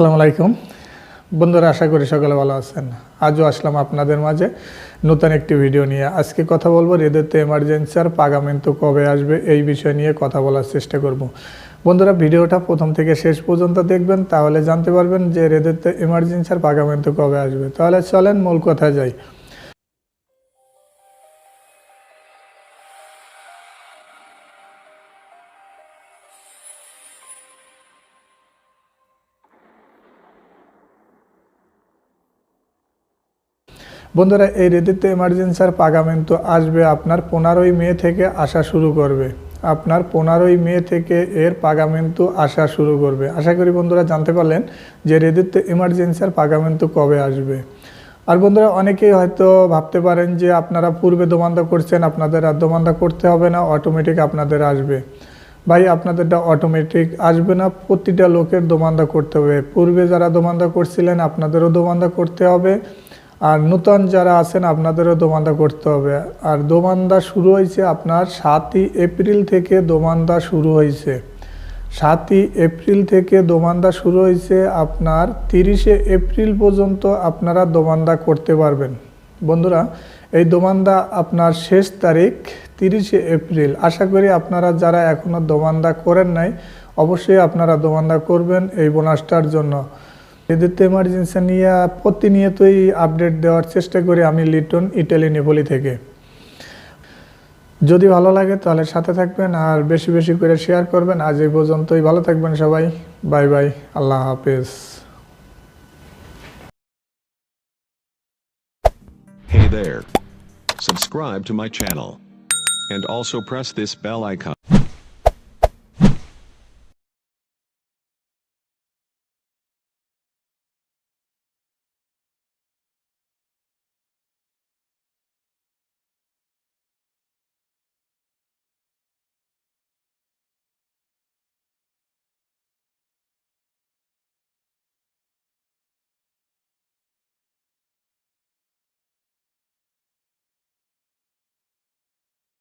আসসালামু আলাইকুম। বন্ধুরা, আশা করি সকলে ভালো আছেন। আজও আসলাম আপনাদের মাঝে নতুন একটি ভিডিও নিয়ে। আজকে কথা বলব রেদেতে এমার্জেন্সি আর পাগামেন্ট তো কবে আসবে এই বিষয় নিয়ে কথা বলার চেষ্টা করব। বন্ধুরা, ভিডিওটা প্রথম থেকে শেষ পর্যন্ত দেখবেন, তাহলে জানতে পারবেন যে রেদেতে এমার্জেন্সি আর পাগামেন্ট কবে আসবে। তাহলে চলেন মূল কথা যাই। বন্ধুরা, এই রেদিতে এমার্জেন্সির পাগামেন্ট আসবে। আপনার পনেরোই মে থেকে আসা শুরু করবে। আপনার পনেরোই মে থেকে এর পাগামেন্ট আসা শুরু করবে। আশা করি বন্ধুরা জানতে পারলেন যে রেদিতে এমার্জেন্সির পাগামেন্ট কবে আসবে। আর বন্ধুরা, অনেকেই হয়তো ভাবতে পারেন যে আপনারা পূর্বে দোমান্দা করছেন, আপনাদের আর দোমান্দা করতে হবে না অটোমেটিক আপনাদের আসবে। ভাই, আপনাদেরটা অটোমেটিক আসবে না, প্রতিটা লোকের দোমান্দা করতে হবে। পূর্বে যারা দোমান্দা করছিলেন, আপনাদেরও দোমান্দা করতে হবে। আর নূতন যারা আছেন, আপনাদেরও দোমান্দা করতে হবে। আর দোমান্দা শুরু হয়েছে আপনার সাতই এপ্রিল থেকে দোমান্দা শুরু হয়েছে। সাতই এপ্রিল থেকে দোমান্দা শুরু হয়েছে আপনার তিরিশে এপ্রিল পর্যন্ত আপনারা দোমান্দা করতে পারবেন। বন্ধুরা, এই দোমান্দা আপনার শেষ তারিখ তিরিশে এপ্রিল। আশা করি আপনারা যারা এখনও দোমান্দা করেন নাই, অবশ্যই আপনারা দোমান্দা করবেন এই বোনাসটার জন্য। এদের এমার্জেন্সি নিয়ে প্রতিনিয়তই আপডেট দেওয়ার চেষ্টা করি আমি লিটন ইটালি নেপোলি থেকে যদি ভালো লাগে তাহলে সাথে থাকবেন আর বেশি বেশি করে শেয়ার করবেন আজ এই পর্যন্তই, ভালো থাকবেন সবাই বাই বাই আল্লাহ হাফেজ Hey there. Subscribe to my channel. And also press this bell icon.